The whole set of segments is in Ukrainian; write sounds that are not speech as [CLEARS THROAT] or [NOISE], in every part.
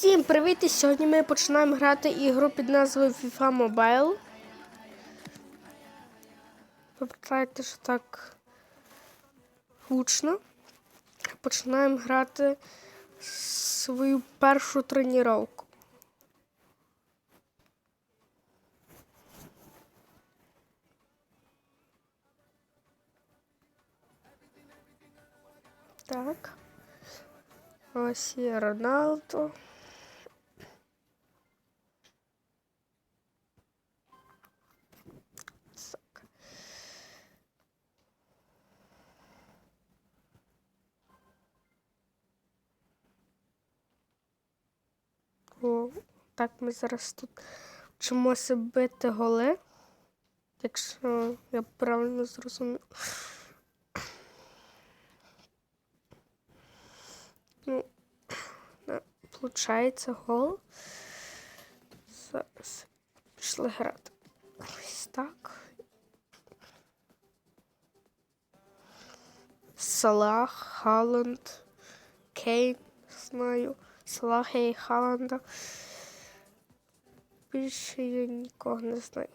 Всім привіт! І сьогодні ми починаємо грати ігру під назвою FIFA Mobile. Пам'ятаєте, що так гучно. Починаємо грати свою першу тренування. Так. Ось є Роналдо. О, так ми зараз тут вчимося бити голи. Якщо я правильно зрозумів. Ну, получається гол. Зараз пішли грати. Ось так. Салах, Халанд, Кейн, знаю. Салаха і Халанда. Більше я нікого не знаю.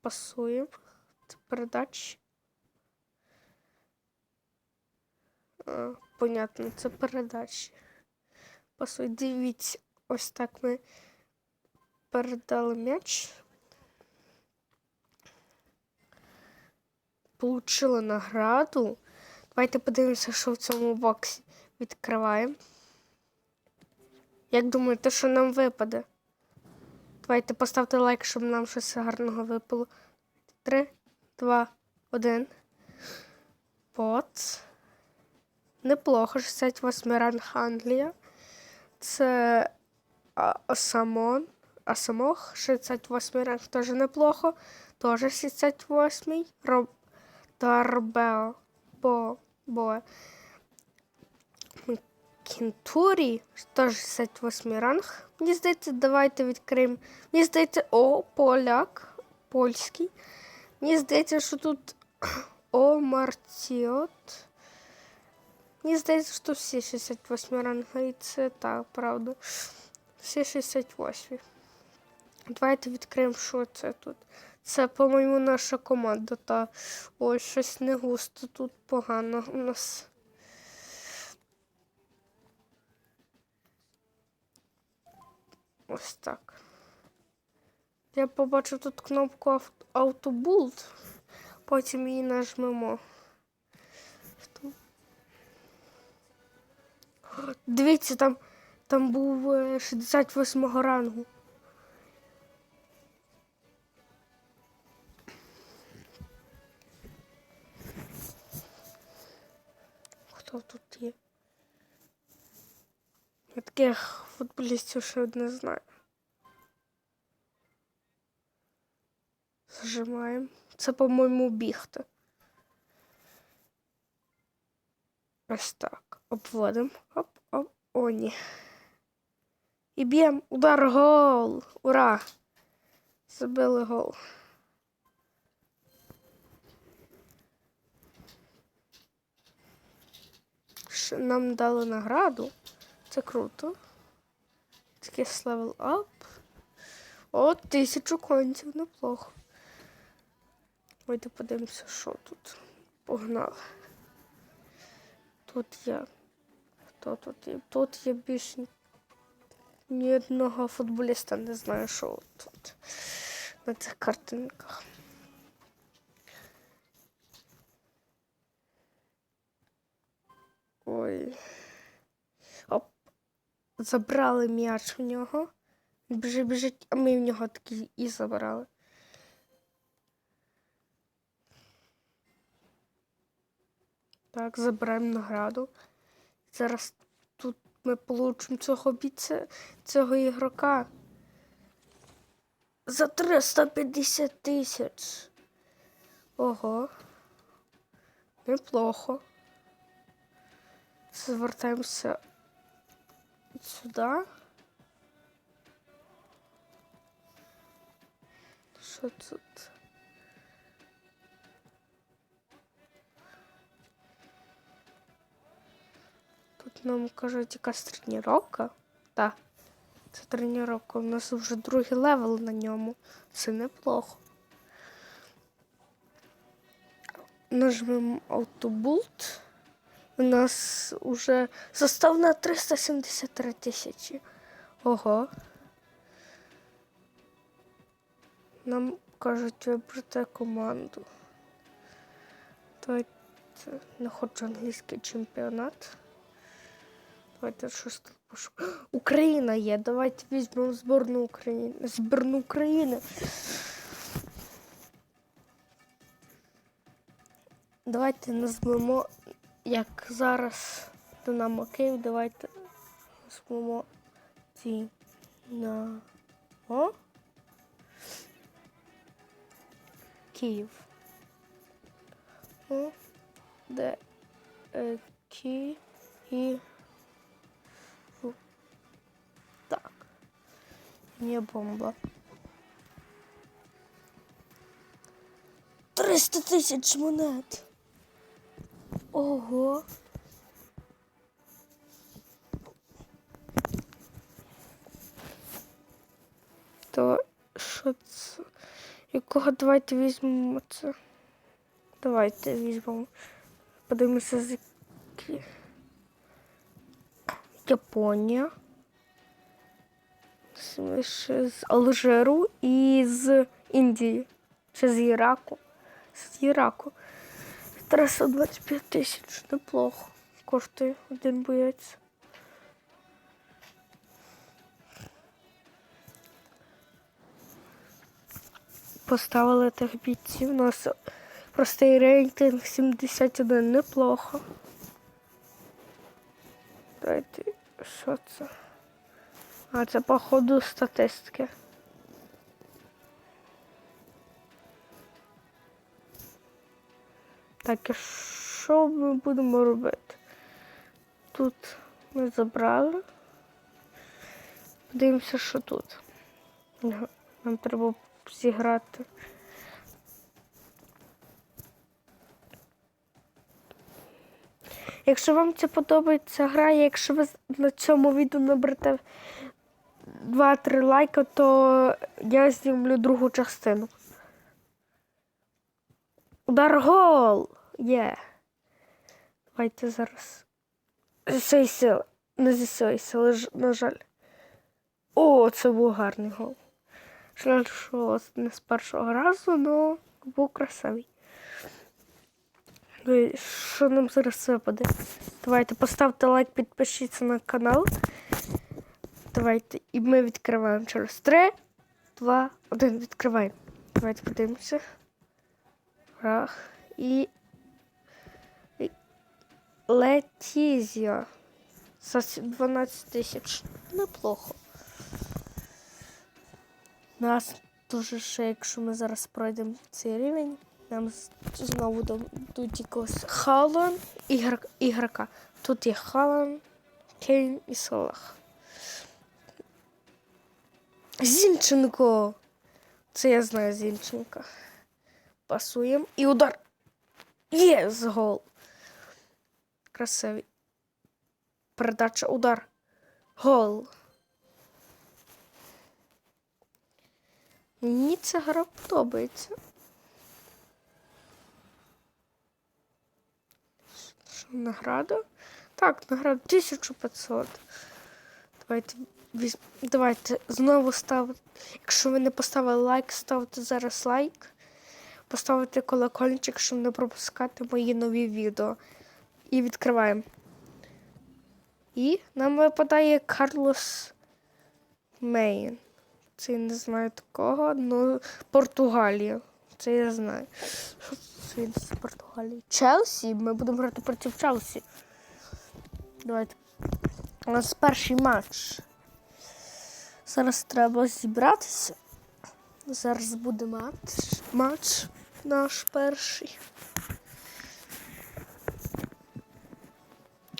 Пасуємо. Це передачі. А, понятно, це передачі. Пасуй, дивіться, ось так ми передали м'яч. Получили награду. Давайте подивимося, що в цьому боксі відкриваємо. Як думаєте, що нам випаде? Давайте поставте лайк, щоб нам щось гарного випало. Три, два, один. Бот. Неплохо, 68 ранг Англія. Це Асамон. Асамох, 68 ранг теж неплохо. Теж 68. Роб... Дарбео. Бо. Бо. Кінтурі, теж 68 ранг. Мені здається, давайте відкриємо. Мені здається, о, поляк. Польський. Мені здається, що тут [CLEARS THROAT] О, Мартіот. Мені здається, що всі 68 ранга, і це так, правда. Всі 68. Давайте відкриємо, що це тут. Це, по-моєму, наша команда. Та ой, щось не густо тут погано у нас. Ось так. Я побачив тут кнопку Auto-Build, потім її нажмемо. Дивіться, там, там був е, 68 рангу. Хто тут є? Таких футболістів ще не знаю. Зажимаємо. Це, по-моєму, бігти. Ось так. Обводимо. Оп, оп. О, ні. І б'ємо. Удар гол. Ура! Забили гол. Нам дали награду. Це круто. Такий level up. О, тисячу конців, неплохо. Давайте подивимося, що тут. Погнали. Тут є. Хто тут є? Тут є більше ні одного футболіста, не знаю, що тут на цих картинках. Ой. Забрали м'яч у нього. Біжить, біжить, а ми в нього такі і забрали. Так, забираємо награду. Зараз тут ми получимо цього бійця, цього ігрока. За 350 тисяч. Ого. Неплохо. Звертаємося сюди. Що тут? Тут нам кажуть якась тренування. Так. Це тренування. У нас вже другий левел на ньому. Це неплохо. Нажмемо автобулт. У нас уже застав на 373 тисячі. Ого. Нам кажуть вибрати команду. Давайте не хочу англійський чемпіонат. Давайте щось тут пошукаємо. [GASPS] Україна є. Давайте візьмемо збірну України. Збірну України. Давайте назвемо, як зараз Динамо Київ. Давайте назвемо Динамо Київ. О, де е, Ки і так. Не бомба. 300 тисяч монет. Ого. То що це? Якого давайте візьмемо це? Давайте візьмемо. Подивимося з які. Японія. Ще з Алжиру і з Індії. Чи з Іраку. З Іраку. 325 тисяч. Неплохо. Коштує один боєць. Поставили тих бійців. У нас простий рейтинг 71. Неплохо. Давайте, що це? А, це походу статистики. Так, і що ми будемо робити? Тут ми забрали. Подивимося, що тут. Нам треба зіграти. Якщо вам це подобається гра, якщо ви на цьому відео наберете 2-3 лайка, то я знімлю другу частину. Удар гол! Є. Давайте зараз. Зі. Не зі цієї сили, на жаль. О, це був гарний гол. Жаль, що не з першого разу, але був красивий. Ну що нам зараз випаде? Давайте поставте лайк, підпишіться на канал. Давайте. І ми відкриваємо через 3, 2, 1. Відкриваємо. Давайте подивимося. Рах. І... Летізія. За 12 тисяч. Неплохо. Нас дуже ще, якщо ми зараз пройдемо цей рівень, нам знову дадуть якогось Халан ігрока. Тут є Халан, Кейн і Салах. Зінченко. Це я знаю Зінченка. Пасуємо. І удар. Є гол. Красивий. Передача, удар. Гол. Мені ця гра подобається. Що, награда? Так, награда 1500. Давайте. Давайте знову ставити. Якщо ви не поставили лайк, ставте зараз лайк. Поставити колокольчик, щоб не пропускати мої нові відео. І відкриваємо. І нам випадає Карлос Мейн. Це я не знаю такого, ну Португалія. Це я знаю. Що це з Португалії? Челсі. Ми будемо грати проти Челсі. Давайте. У нас перший матч. Зараз треба зібратися. Зараз буде матч. Матч наш перший.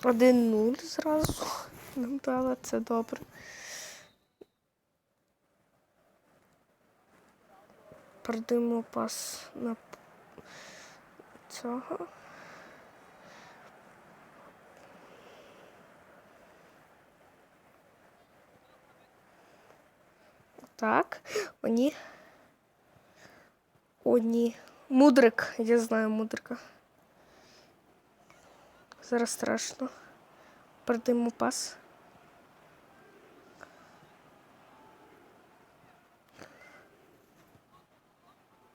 1-0 зразу. Нам дали, це добре. Передаємо пас на цього. Так. О, ні. Мудрик. Я знаю мудрика. Зараз страшно. Передаємо пас.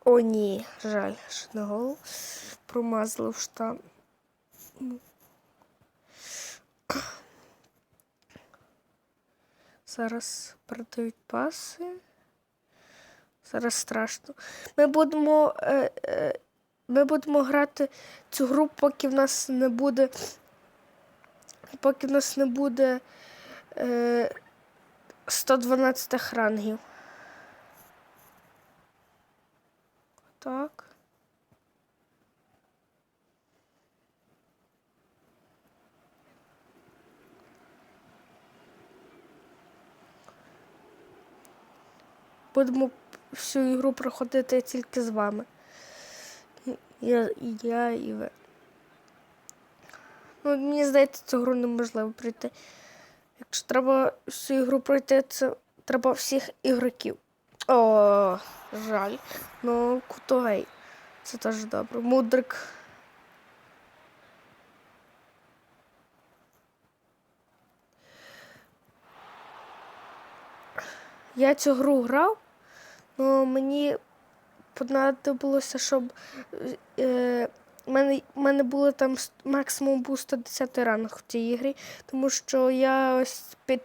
О, ні, жаль, що на гол промазали в штан. Ну. Зараз передають паси. Зараз страшно. Ми будемо, е, е, ми будемо грати цю гру, поки в нас не буде. Поки в нас не буде е, 112 рангів. Так. Будемо всю ігру проходити тільки з вами. Я, і я і ви. Ну, мені здається, цю гру неможливо пройти. Якщо треба всю ігру пройти, це треба всіх ігроків. О, жаль. Ну, кутовий. Це теж добре. Мудрик. Я цю гру грав, але мені понадобилося, щоб е, мене, мене було там максимум був 110 ранг в цій ігрі, тому що я ось під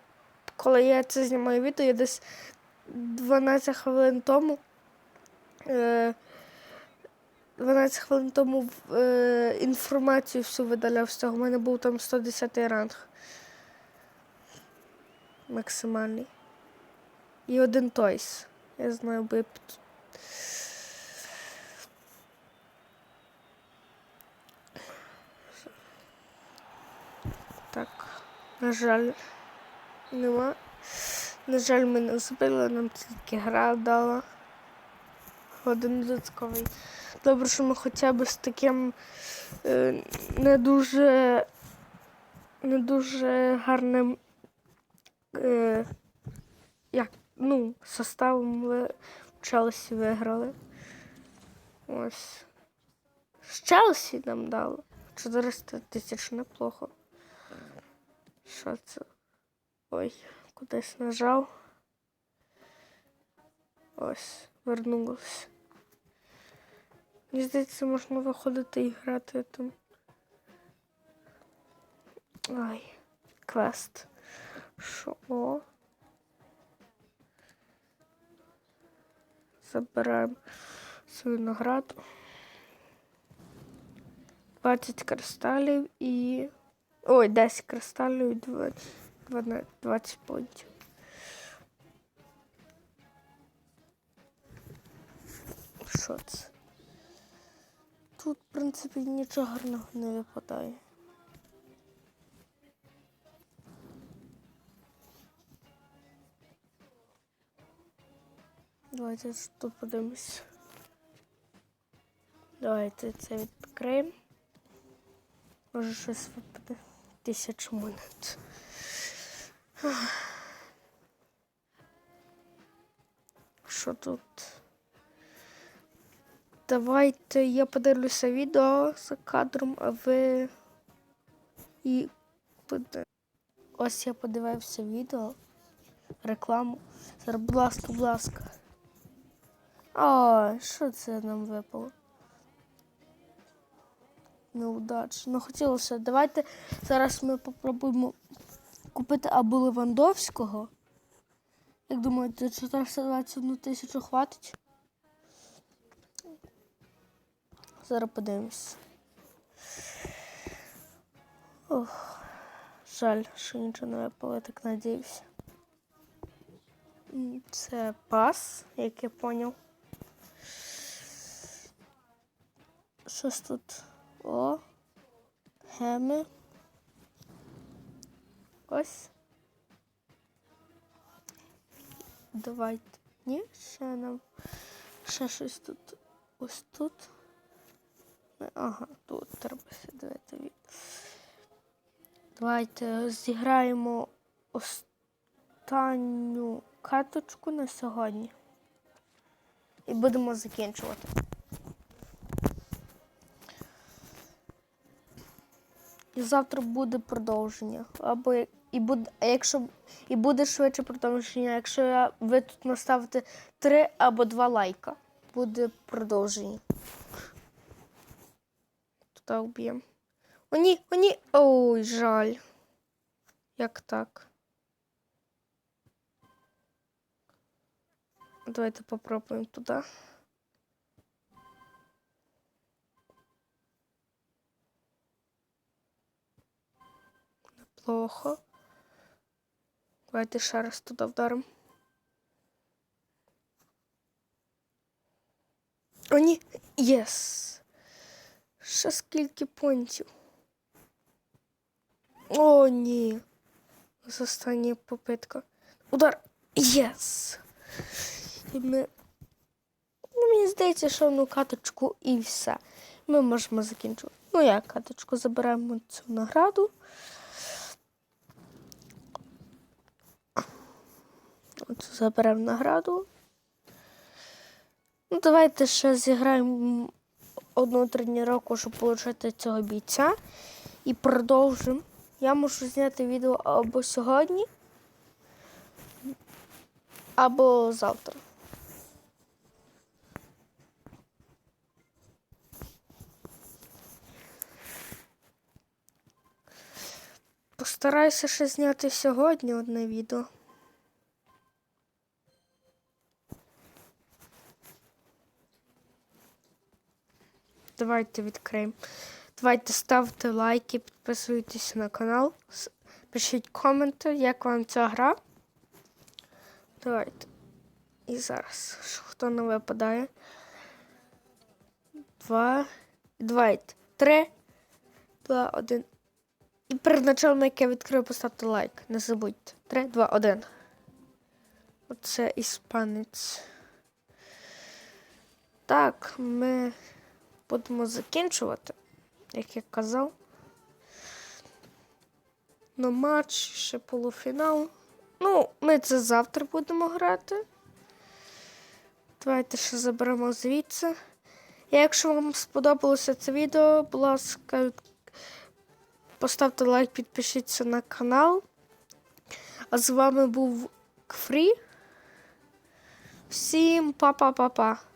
коли я це знімаю відео, я десь 12 хвилин тому. Е, 12 хвилин тому е, інформацію всю видаляв з цього. У мене був там 110 ранг. Максимальний. І один тойс. Я знаю, би. Так, на жаль, нема. На жаль, ми не збили, нам тільки гра дала. Один додатковий. Добре, що ми хоча б з таким е, не дуже не дуже гарним е, як, ну, составом ви в Челсі виграли. Ось. З Челсі нам дало. 400 тисяч неплохо. Що це? Ой, кудись нажав. Ось, вернулося. Мені здається, можна виходити і грати там. Ай, квест. Що? О. Забираємо свою награду. 20 кристалів і. Ой, 10 кристалів і 20, 12 20 понтів. Що це? Тут, в принципі, нічого гарного не випадає. Давайте тут подивимось. Давайте це відкриємо. Може щось випаде. Тисячу монет. Що тут? Давайте я подивлюся відео за кадром, а ви і. Ось я подивився відео, рекламу. Зараз, будь ласка, будь ласка. Ой, що це нам випало? Неудачно. Ну, хотілося. Давайте зараз ми попробуємо купити або Левандовського. Як думаєте, 421 тисячу хватить? Зараз подивимось. Ох, жаль, що нічого не випало, я так надіюся. М, Це пас, як я поняв. Щось тут. О. Геми. Ось. Давайте. Ні, ще нам. Ще щось тут. Ось тут. Ага, тут треба сидіти від. Давайте зіграємо останню каточку на сьогодні. І будемо закінчувати. І завтра буде продовження. Або і буде, якщо і буде швидше продовження, якщо я, ви тут наставите 3 або 2 лайка, буде продовження. Туди вб'ємо. О, ні, о, ні. Ой, жаль. Як так? Давайте попробуємо туди. Неплохо. Давайте ще раз туди вдаримо. О, ні. Єс. Ще скільки понтів. О, ні. Остання попитка. Удар. Єс. І ми... Ну, мені здається, що ну каточку і все. Ми можемо закінчувати. Ну, як каточку заберемо цю награду. От заберемо награду. Ну, давайте ще зіграємо одну тренування, щоб отримати цього бійця. І продовжимо. Я можу зняти відео або сьогодні, або завтра. Постараюся ще зняти сьогодні одне відео. Давайте відкриємо. Давайте ставте лайки, підписуйтесь на канал, пишіть коменти, як вам ця гра. Давайте. І зараз, хто не випадає. Два. Давайте. Три, два, один. І перед началом, як я відкрию, поставте лайк. Не забудьте. Три, два, один. Оце іспанець. Так, ми будемо закінчувати, як я казав. Ну, матч, ще полуфінал. Ну, ми це завтра будемо грати. Давайте ще заберемо звідси. Якщо вам сподобалося це відео, будь ласка, поставте лайк, підпишіться на канал. А з вами був Кфрі. Всім па-па-па-па.